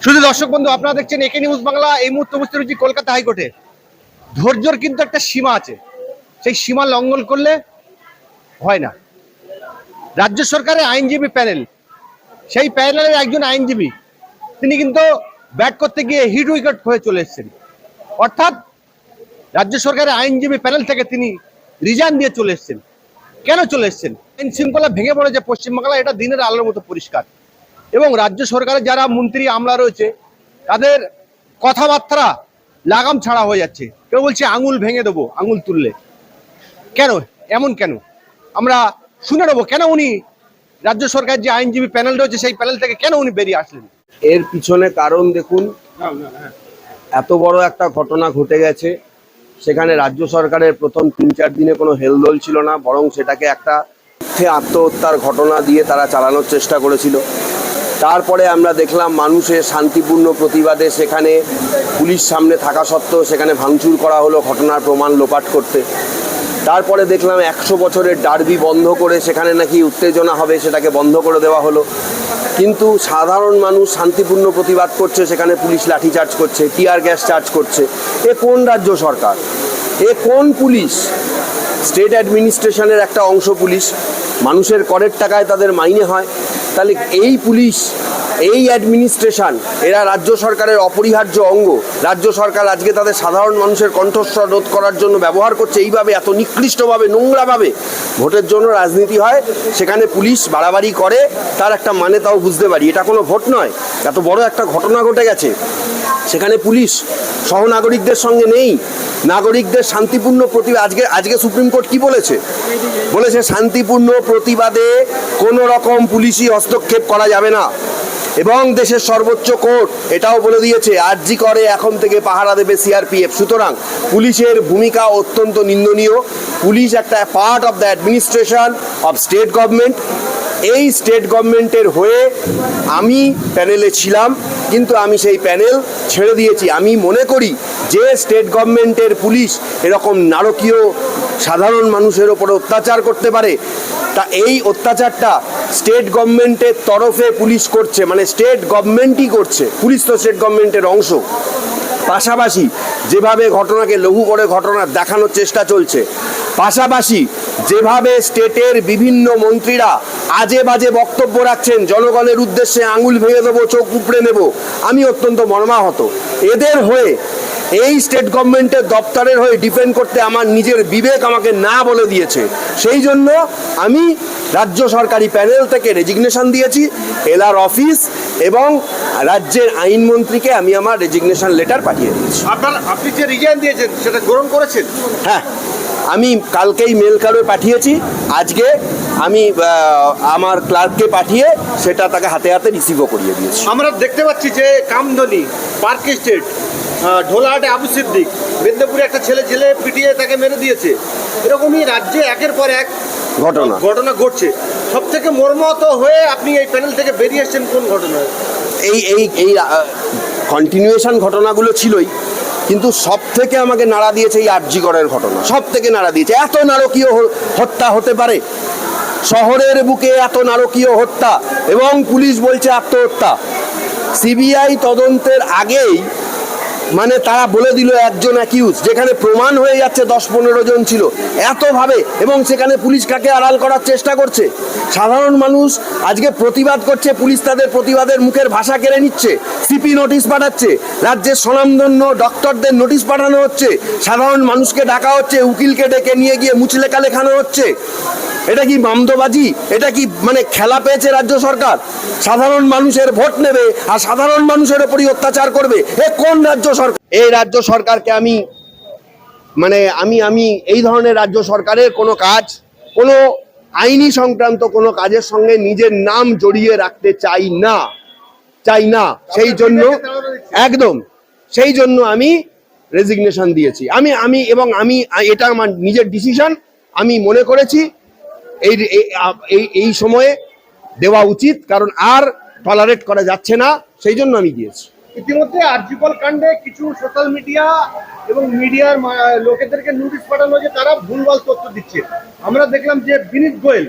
শুধু দর্শক বন্ধু, আপনারা দেখছেন একে নিউজ বাংলা, এই মুহূর্তে উপস্থিত রয়েছি কলকাতা হাইকোর্টে। ধৈর্যর কিন্তু একটা সীমা আছে। সেই সীমা লঙ্ঘন করলে হয় না। রাজ্য সরকারের আইনজীবী প্যানেল, সেই প্যানেলের একজন আইনজীবী, তিনি কিন্তু ব্যাট করতে গিয়ে হিট উইকেট হয়ে চলে এসেছেন। অর্থাৎ রাজ্য সরকারের আইনজীবী প্যানেল থেকে তিনি রিজাইন দিয়ে চলে এসেছেন। কেন চলে এসেছেন? আইন শৃঙ্খলা ভেঙে পড়েছে পশ্চিমবাংলা এটা দিনের আলোর মতো পরিষ্কার। এবং রাজ্য সরকারের যারা মন্ত্রী, আমলা রয়েছে, তাদের কথাবার্তা লাগাম ছাড়া হয়ে যাচ্ছে। কেউ বলছে, আঙুল ভেঙে দেবো, আঙুল তুললে। কেন? এমন কেন? আমরা শুনে নেব, কেন উনি রাজ্য সরকার যে আইনজীবী প্যানেল রয়েছে, সেই প্যানেল থেকে কেন উনি বেরিয়ে আসলেন? এর পিছনে কারণ দেখুন, এত বড় একটা ঘটনা ঘটে গেছে। সেখানে রাজ্য সরকারের প্রথম তিন চার দিনে কোনো হেলদোল ছিল না, বরং সেটাকে একটা আত্মহত্যার ঘটনা দিয়ে তারা চালানোর চেষ্টা করেছিল। তারপরে আমরা দেখলাম মানুষের শান্তিপূর্ণ প্রতিবাদে সেখানে পুলিশ সামনে থাকা সত্ত্বেও সেখানে ভাঙচুর করা হলো, ঘটনার প্রমাণ লোপাট করতে। তারপরে দেখলাম একশো বছরের ডার্বি বন্ধ করে সেখানে নাকি উত্তেজনা হবে, সেটাকে বন্ধ করে দেওয়া হলো। কিন্তু সাধারণ মানুষ শান্তিপূর্ণ প্রতিবাদ করছে, সেখানে পুলিশ লাঠিচার্জ করছে, টিয়ার গ্যাস চার্জ করছে। এ কোন রাজ্য সরকার? এ কোন পুলিশ? স্টেট অ্যাডমিনিস্ট্রেশনের একটা অংশ পুলিশ। মানুষের করের টাকায় তাদের মাইনে হয়। তাহলে এই পুলিশ, এই অ্যাডমিনিস্ট্রেশন এরা রাজ্য সরকারের অপরিহার্য অঙ্গ। রাজ্য সরকার আজকে তাদের সাধারণ মানুষের কণ্ঠস্বর রোধ করার জন্য ব্যবহার করছে। এইভাবে, এত নিকৃষ্টভাবে, নোংরাভাবে। ভোটের জন্য রাজনীতি হয়, সেখানে পুলিশ বাড়াবাড়ি করে, তার একটা মানে তাও বুঝতে পারি। এটা কোনো ভোট নয়। এত বড় একটা ঘটনা ঘটে গেছে। সেখানে পুলিশ সহনাগরিকদের সঙ্গে নেই। নাগরিকদের শান্তিপূর্ণ প্রতিবাদ আজকে আজকে সুপ্রিম কোর্ট কি বলেছে? বলেছে শান্তিপূর্ণ প্রতিবাদে কোনো রকম পুলিশি হস্তক্ষেপ করা যাবে না। এবং দেশের সর্বোচ্চ কোর্ট এটাও বলে দিয়েছে, আরজি করে এখন থেকে পাহারা দেবে সিআরপিএফ। সুতরাং পুলিশের ভূমিকা অত্যন্ত নিন্দনীয়। পুলিশ একটা part of the administration of state government এই স্টেট গভর্নমেন্টের হয়ে আমি প্যানেলে ছিলাম, কিন্তু আমি সেই প্যানেল ছেড়ে দিয়েছি। আমি মনে করি যে স্টেট গভর্নমেন্টের পুলিশ এরকম নারকীয় সাধারণ মানুষের ওপর অত্যাচার করতে পারে, তা এই অত্যাচারটা স্টেট গভর্নমেন্টের তরফে পুলিশ করছে মানে স্টেট গভর্নমেন্টই করছে। পুলিশ তো স্টেট গভর্নমেন্টের অংশ। পাশাপাশি যেভাবে ঘটনাকে লঘু করে ঘটনা দেখানোর চেষ্টা চলছে, পাশাপাশি যেভাবে স্টেটের বিভিন্ন মন্ত্রীরা আজে বাজে বক্তব্য রাখছেন জনগণের উদ্দেশ্যে আঙুল ভেঙে দেবো চোখ উপড়ে নেব আমি অত্যন্ত মর্মাহত। এদের হয়ে এই স্টেট গভর্নমেন্টের দপ্তরের হয়ে ডিপেন্ড করতে আমার নিজের বিবেক আমাকে না বলে দিয়েছে। সেই জন্য আমি রাজ্য সরকারি প্যানেল থেকে রেজিগনেশন দিয়েছি এলআর অফিস এবং রাজ্যের আইনমন্ত্রীকে আমি আমার রেজিগনেশন লেটার পাঠিয়ে দিয়েছি। আপনার আপনি যে রিজাইন দিয়েছেন সেটা গ্রহণ করেছেন? হ্যাঁ। আমি কালকেই মেল কার্ডে পাঠিয়েছি আজকে আমি আমার ক্লার্ককে পাঠিয়ে সেটা তাকে হাতে হাতে রিসিভও করিয়ে দিয়েছি। আমরা দেখতে পাচ্ছি যে কামদনি পার্ক স্টেট ঢোলাহাটে আবু সিদ্দিক মেদিনীপুরে একটা ছেলে ছেলে পিটিয়ে তাকে মেরে দিয়েছে। এরকমই রাজ্যে একের পর এক ঘটনা। ঘটনা ঘটছে। সব থেকে মর্মাহত হয়ে আপনি এই প্যানেল থেকে বেরিয়ে এসেছেন কোন ঘটনায়? এই এই এই কন্টিনিউয়েশন ঘটনাগুলো ছিলই। কিন্তু সব থেকে আমাকে নাড়া দিয়েছে এই আর্যিকরের ঘটনা। সব থেকে নাড়া দিয়েছে। এত নারকীয় হত্যা হতে পারে। শহরের বুকে এত নারকীয় হত্যা এবং পুলিশ বলছে আত্মহত্যা। সিবিআই তদন্তের আগেই মানে তারা বলে দিল একজন অ্যাকিউজ যেখানে প্রমাণ হয়ে যাচ্ছে দশ পনেরো জন ছিল। এতভাবে, এবং সেখানে পুলিশ কাকে আড়াল করার চেষ্টা করছে? সাধারণ মানুষ আজকে প্রতিবাদ করছে, পুলিশ তাদের প্রতিবাদের মুখের ভাষা কেড়ে নিচ্ছে সিপি নোটিশ পাঠাচ্ছে, রাজ্যের স্বনামধন্য ডক্টরদের নোটিশ পাঠানো হচ্ছে, সাধারণ মানুষকে ডাকা হচ্ছে, উকিলকে ডেকে নিয়ে গিয়ে মুচলেখা লেখানো হচ্ছে। এটা কি মামদোবাজি? এটা কি মানে খেলা পেয়েছে রাজ্য সরকার? সাধারণ মানুষের ভোট নেবে আর সাধারণ মানুষের উপরই অত্যাচার করবে। এ কোন রাজ্য সরকার? এই রাজ্য সরকারকে আমি মানে আমি আমি এই ধরনের রাজ্য সরকারের কোনো কাজ, কোনো আইনি সংক্রান্ত কোনো কাজের সঙ্গে নিজের নাম জড়িয়ে রাখতে চাই না। চাই না। সেই জন্য একদম। সেই জন্য আমি রেজিগনেশন দিয়েছি। আমি আমি এবং আমি, এটা আমার নিজের ডিসিশন আমি মনে করেছি এই এই- এই সময়ে দেওয়া উচিত কারণ আর টলারেট করা যাচ্ছে না সেই জন্য আমি দিয়েছি। ইতিমধ্যে আরজিকল কাণ্ডে কিছু সোশ্যাল মিডিয়া এবং মিডিয়ার লোকেদেরকে নোটিশ পাঠানো যে তারা ভুলভাল তথ্য দিচ্ছে। আমরা দেখলাম যে বিনীত গোয়েল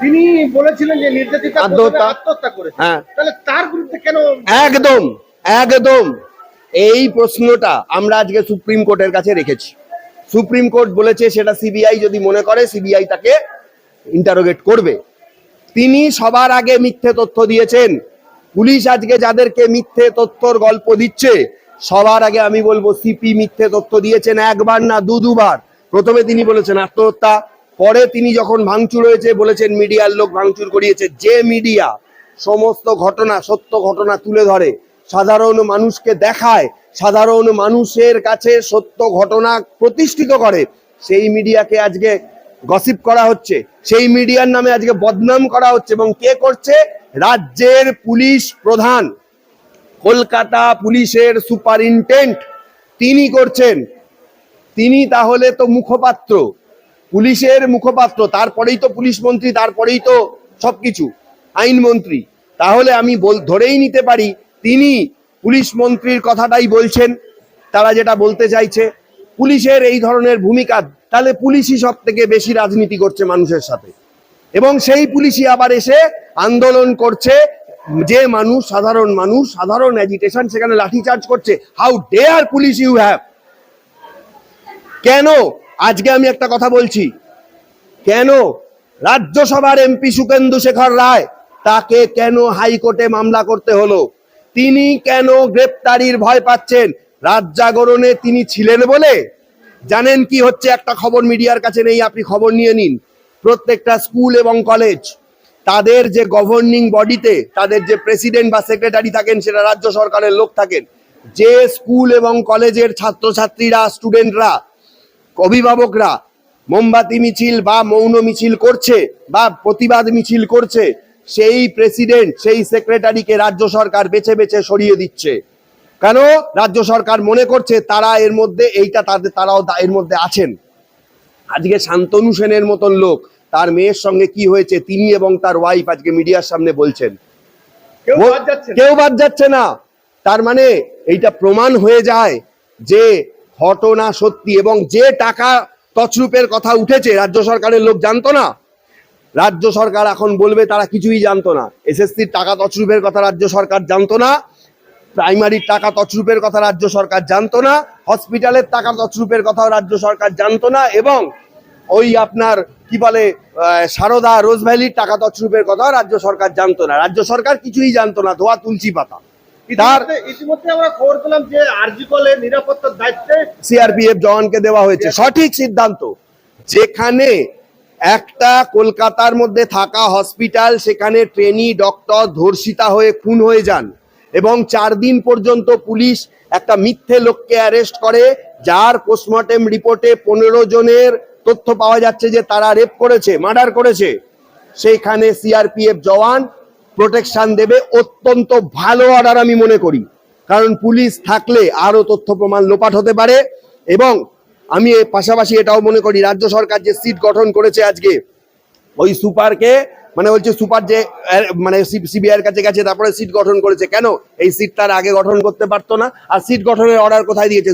তিনি বলেছিলেন যে নির্যাতিতা আত্মহত্যা। করেছে। হ্যাঁ। তাহলে তার বিরুদ্ধে কেন একদম একদম। এই প্রশ্নটা আমরা আজকে সুপ্রিম কোর্টের কাছে রেখেছি। সুপ্রিম কোর্ট বলেছে সেটা সিবিআই যদি মনে করে সিবিআই তাকে ইন্টারোগেট করবে। তিনি সবার আগে মিথ্যে তথ্য দিয়েছেন। পুলিশ আজকে যাদেরকে মিথ্যে তথ্যর গল্প দিচ্ছে, সবার আগে আমি বলব সিপি মিথ্যে তথ্য দিয়েছেন একবার না দু দুবার প্রথমে তিনি বলেছেন আত্মহত্যা, পরে তিনি যখন ভাঙচুর হয়েছে বলেছেন মিডিয়ার লোক ভাঙচুর করিয়েছে। যে মিডিয়া সমস্ত ঘটনা, সত্য ঘটনা তুলে ধরে, সাধারণ মানুষকে দেখায়, সাধারণ মানুষের কাছে সত্য ঘটনা প্রতিষ্ঠিত করে, সেই মিডিয়াকে আজকে গসিপ করা হচ্ছে, সেই মিডিয়ার নামে আজকে বদনাম করা হচ্ছে এবং কে করছে? রাজ্যের পুলিশ প্রধান। কলকাতা পুলিশের সুপারিনটেন্ট। তিনি করছেন। তিনি তাহলে তো মুখপাত্র। পুলিশের মুখপাত্র, তারপরেই তো পুলিশ মন্ত্রী, তারপরেই তো সবকিছু। আইনমন্ত্রী তাহলে আমি বল ধরেই নিতে পারি, তিনি পুলিশ মন্ত্রীর কথাটাই বলছেন, তারা যেটা বলতে চাইছে। পুলিশের এই ধরনের ভূমিকা তাহলে পুলিশই সব থেকে বেশি রাজনীতি করছে মানুষের সাথে। এবং সেই পুলিশই আবার এসে আন্দোলন করছে, যে মানুষ, সাধারণ মানুষ, সাধারণ অ্যাজিটেশন সেখানে লাঠিচার্জ করছে। How dare police you have কেন? আজকে আমি একটা কথা বলছি। কেন? রাজ্যসভার এমপি সুকেন্দু শেখর রায় তাকে কেন হাইকোর্টে মামলা করতে হলো? তিনি কেন গ্রেপ্তারির ভয় পাচ্ছেন? রাত জাগরণে তিনি ছিলেন বলে জানেন কি হচ্ছে? একটা খবর মিডিয়ার কাছে নেই, আপনি খবর নিয়ে নিন। প্রত্যেকটা স্কুল এবং কলেজ, তাদের যে গভর্নিং বডিতে তাদের যে প্রেসিডেন্ট বা সেক্রেটারি থাকেন, সেটা রাজ্য সরকারের লোক থাকেন, যে স্কুল এবং কলেজের ছাত্রছাত্রীরা স্টুডেন্টরা অভিভাবকরা, মোমবাতি মিছিল বা মৌন মিছিল করছে বা প্রতিবাদ মিছিল করছে, সেই প্রেসিডেন্ট সেই সেক্রেটারিকে রাজ্য সরকার বেছে বেছে সরিয়ে দিচ্ছে। কেন? রাজ্য সরকার মনে করছে তারা এর মধ্যে এইটা তাদের তারাও এর মধ্যে আছেন। আজকে শান্তনু সেনের মতন লোক তার মেয়ের সঙ্গে কি হয়েছে তিনি এবং তার ওয়াইফ আজকে মিডিয়ার সামনে বলছেন। কেউ বাদ যাচ্ছে না। তার মানে এইটা প্রমাণ হয়ে যায় যে ঘটনা সত্যি এবং যে টাকা তছরূপের কথা উঠেছে রাজ্য সরকারের লোক জানতো না। রাজ্য সরকার এখন বলবে তারা কিছুই জানতো না। এসএসসির টাকা তছরূপের কথা রাজ্য সরকার জানতো না। প্রাইমারির টাকা তছরূপের কথা রাজ্য সরকার জানতো না হসপিটালের টাকা তছরূপের কথাও রাজ্য সরকার জানতো না এবং ওই আপনার কি বলে সারদা রোজ ভ্যালির টাকা তছরূপের কথাও রাজ্য সরকার জানতো না। রাজ্য সরকার কিছুই জানতো না ধোয়া তুলসী পাতা। তার ইতিমধ্যে আমরা খবর পেলাম যে আরজি নিরাপত্তার দায়িত্বে সিআরপিএফ জওয়ানকে দেওয়া হয়েছে। সঠিক সিদ্ধান্ত যেখানে একটা কলকাতার মধ্যে থাকা হসপিটাল সেখানে ট্রেনি ডক্টর ধর্ষিতা হয়ে খুন হয়ে যান। এবং চার দিন পর্যন্ত পুলিশ একটা মিথ্যে লোককে অ্যারেস্ট করে, যার পোস্টমর্টেম রিপোর্টে পনেরো জনের তথ্য পাওয়া যাচ্ছে যে তারা রেপ করেছে মার্ডার করেছে। সেইখানে সিআরপিএফ জওয়ান প্রোটেকশন দেবে, অত্যন্ত ভালো অর্ডার আমি মনে করি। কারণ পুলিশ থাকলে আরও তথ্য প্রমাণ লোপাট হতে পারে এবং আমি পাশাপাশি এটাও মনে করি, রাজ্য সরকার যে সিট গঠন করেছে আজকে ওই সুপারকে মানে বলছে সুপার যে মানে সিবিআই এর কাছে গেছে, তারপরে সিট গঠন করেছে। কেন? এই সিট তার আগে গঠন করতে পারতো না। আর সিট গঠনের অর্ডার কোথায় দিয়েছে?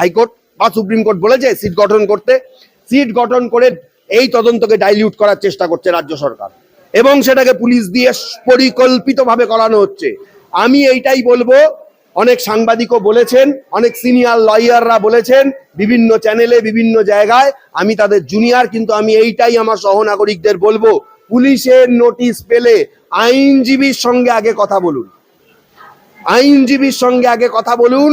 হাইকোর্ট বা সুপ্রিম কোর্ট বলেছে সিট গঠন করতে। সিট গঠন করে এই তদন্তকে ডাইলিউট করার চেষ্টা করছে রাজ্য সরকার। এবং সেটাকে পুলিশ দিয়ে পরিকল্পিতভাবে করানো হচ্ছে। আমি এইটাই বলব অনেক সাংবাদিকও বলেছেন, অনেক সিনিয়র লয়াররা বলেছেন, বিভিন্ন চ্যানেলে বিভিন্ন জায়গায়। আমি তাদের জুনিয়র কিন্তু আমি এইটাই আমার সহনাগরিকদের বলব, পুলিশের নোটিশ পেলে আইনজীবীর সঙ্গে আগে কথা বলুন। আইনজীবীর সঙ্গে আগে কথা বলুন,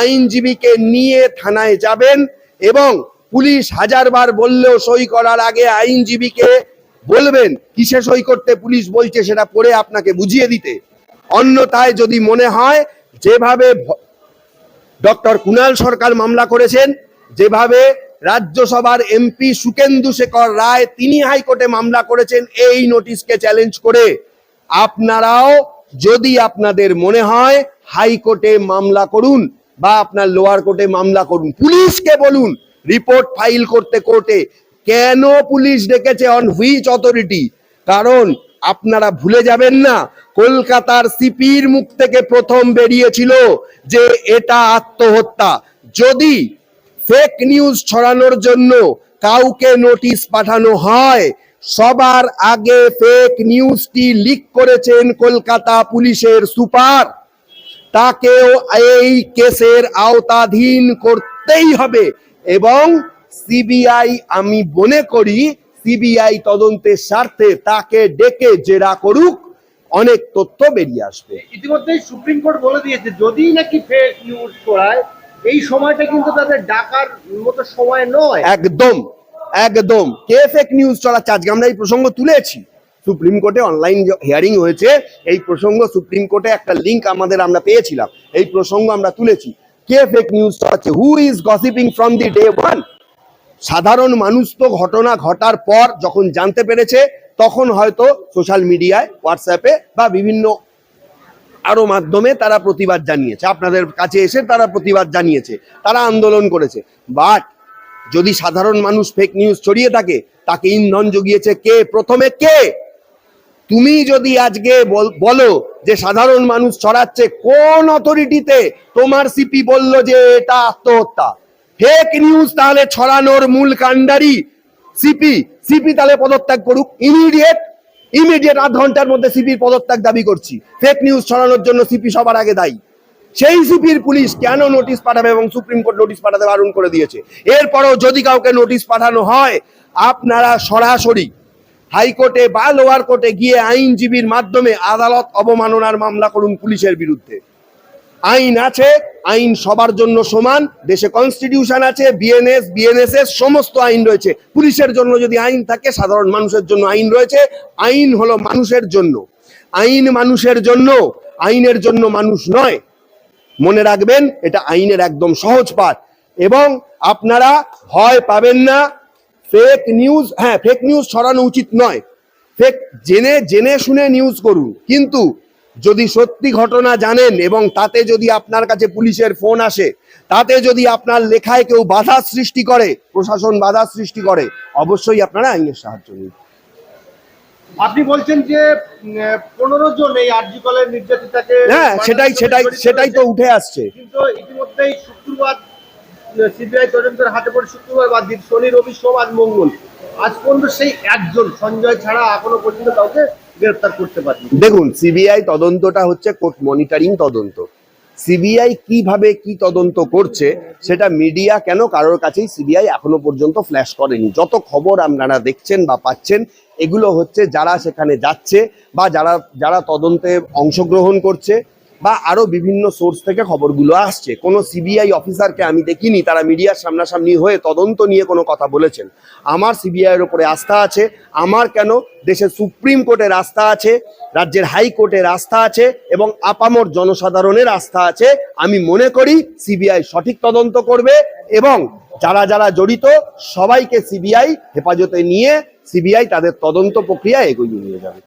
আইনজীবীকে নিয়ে থানায় যাবেন এবং পুলিশ হাজারবার বললেও সই করার আগে আইনজীবীকে বলবেন, কিসে সই করতে পুলিশ বলছে সেটা পড়ে আপনাকে বুঝিয়ে দিতে। অন্যথায় যদি মনে হয় যেভাবে ডক্টর কুণাল সরকার মামলা করেছেন, যেভাবে রাজ্যসভার এমপি সুকেন্দু শেখর রায় তিনি হাইকোর্টে মামলা করেছেন, এই নোটিশকে চ্যালেঞ্জ করে আপনারাও যদি আপনাদের মনে হয় হাইকোর্টে মামলা করুন বা আপনার লোয়ার কোর্টে মামলা করুন, পুলিশকে বলুন রিপোর্ট ফাইল করতে কোর্টে কেন পুলিশ ডেকেছে অন হুইচ অথরিটি কারণ আপনারা ভুলে যাবেন না, কলকাতার সিপির মুখ থেকে প্রথম বেরিয়েছিল যে এটা আত্মহত্যা। যদি ফেক নিউজ ছড়ানোর জন্য কাউকে নোটিশ পাঠানো হয়, সবার আগে ফেক নিউজটি লিক করেছেন কলকাতা পুলিশের সুপার। তাকেও এই কেসের আওতাধীন করতেই হবে এবং সিবিআই আমি মনে করি সিবিআই তদন্তের স্বার্থে তাকে ডেকে জেরা করুক অনেক তথ্য বেরিয়ে আসবে। ইতিমধ্যেই সুপ্রিম কোর্ট বলে দিয়েছে যদি নাকি ফেক নিউজ ছড়ায় এই সময়টা কিন্তু তাদের ডাকার মতো সময় নয়। একদম একদম। কে ফেক নিউজ চলাচ্ছে আজকে আমরা এই প্রসঙ্গ তুলেছি। সুপ্রিম কোর্টে অনলাইন হিয়ারিং হয়েছে। এই প্রসঙ্গ সুপ্রিম কোর্টে একটা লিংক আমাদের আমরা পেয়েছিলাম। এই প্রসঙ্গ আমরা তুলেছি। কে fake news চলাচ্ছে who is gossiping from the day one সাধারণ মানুষ তো ঘটনা ঘটার পর যখন জানতে পেরেছে, তখন হয়তো সোশ্যাল মিডিয়ায় হোয়াটসঅ্যাপে বা বিভিন্ন আরও মাধ্যমে তারা প্রতিবাদ জানিয়েছে। আপনাদের কাছে এসে তারা প্রতিবাদ জানিয়েছে, তারা আন্দোলন করেছে। বাট যদি সাধারণ মানুষ ফেক নিউজ ছড়িয়ে থাকে, তাকে ইন্ধন জুগিয়েছে কে? প্রথমে কে? তুমি যদি আজকে বলো যে সাধারণ মানুষ ছড়াচ্ছে, কোন অথরিটিতে তোমার সিপি বলল যে এটা আত্মহত্যা? ফেক নিউজ তাহলে ছড়ানোর মূল কাণ্ডারি। সিপি সিপি তাহলে পদত্যাগ করুক। ইমিডিয়েট ইমিডিয়েট আধ ঘণ্টার মধ্যে সিপির পদত্যাগ দাবি করছি। ফেক নিউজ ছড়ানোর জন্য সিপি সবার আগে দায়ী। সেই সিপির পুলিশ কেন নোটিশ পাঠাবে এবং সুপ্রিম কোর্ট নোটিশ পাঠাতে বারণ করে দিয়েছে? এরপরও যদি কাউকে নোটিশ পাঠানো হয়, আপনারা সরাসরি হাইকোর্টে বা লোয়ার কোর্টে গিয়ে আইনজীবীর মাধ্যমে আদালত অবমাননার মামলা করুন পুলিশের বিরুদ্ধে। আইন আছে, আইন সবার জন্য সমান, দেশে কনস্টিটিউশন আছে বিএনএস বিএনএস এর সমস্ত আইন রয়েছে। পুলিশের জন্য যদি আইন থাকে, সাধারণ মানুষের জন্য আইন রয়েছে। আইন হলো মানুষের জন্য। আইন মানুষের জন্য, আইনের জন্য মানুষ নয়। মনে রাখবেন, এটা আইনের একদম সহজ পাঠ। এবং আপনারা হয় পাবেন না ফেক নিউজ হ্যাঁ ফেক নিউজ ছড়ানো উচিত নয়। ফেক জেনে জেনে শুনে নিউজ করুন। কিন্তু যদি সত্যি ঘটনা জানেন এবং তাতে যদি আপনার কাছে পুলিশের ফোন আসে তাতে যদি আপনার লেখায় কেউ বাধা সৃষ্টি করে প্রশাসন বাধা সৃষ্টি করে অবশ্যই আপনারা আইনের সাহায্য নিন। আপনি বলছেন যে পনেরো জন এই আরজি কলের নির্যাতিতাকে হ্যাঁ সেটাই সেটাই সেটাই তো উঠে আসছে। কিন্তু ইতিমধ্যেই শুক্রবার সিবিআই তদন্তের হাতে পড়ে শুক্রবার বা দিন শনি রবি সোম আজ মঙ্গল। আজ পর্যন্ত সেই একজন সঞ্জয় ছাড়া এখনও পর্যন্ত কাউকে গ্রেফতার করতে পারেন। দেখুন, সিবিআই তদন্তটা হচ্ছে কোর্ট মনিটরিং তদন্ত। সিবিআই কীভাবে কি তদন্ত করছে, সেটা মিডিয়া কেন কারোর কাছেই সিবিআই এখনও পর্যন্ত ফ্ল্যাশ করেনি। যত খবর আপনারা দেখছেন বা পাচ্ছেন, এগুলো হচ্ছে যারা সেখানে যাচ্ছে বা যারা যারা তদন্তে অংশগ্রহণ করছে বা আরও বিভিন্ন সোর্স থেকে খবরগুলো আসছে। কোনো সিবিআই অফিসারকে আমি দেখিনি, তারা মিডিয়ার সামনাসামনি হয়ে তদন্ত নিয়ে কোনো কথা বলেছেন। আমার সিবিআই এর উপরে আস্থা আছে। আমার কেন দেশের সুপ্রিম কোর্টের আস্থা আছে, রাজ্যের হাইকোর্টের আস্থা আছে, এবং আপামর জনসাধারণের আস্থা আছে। আমি মনে করি সিবিআই সঠিক তদন্ত করবে, এবং যারা যারা জড়িত, সবাইকে সিবিআই হেফাজতে নিয়ে সিবিআই তাদের তদন্ত প্রক্রিয়া এগিয়ে নিয়ে যাবে।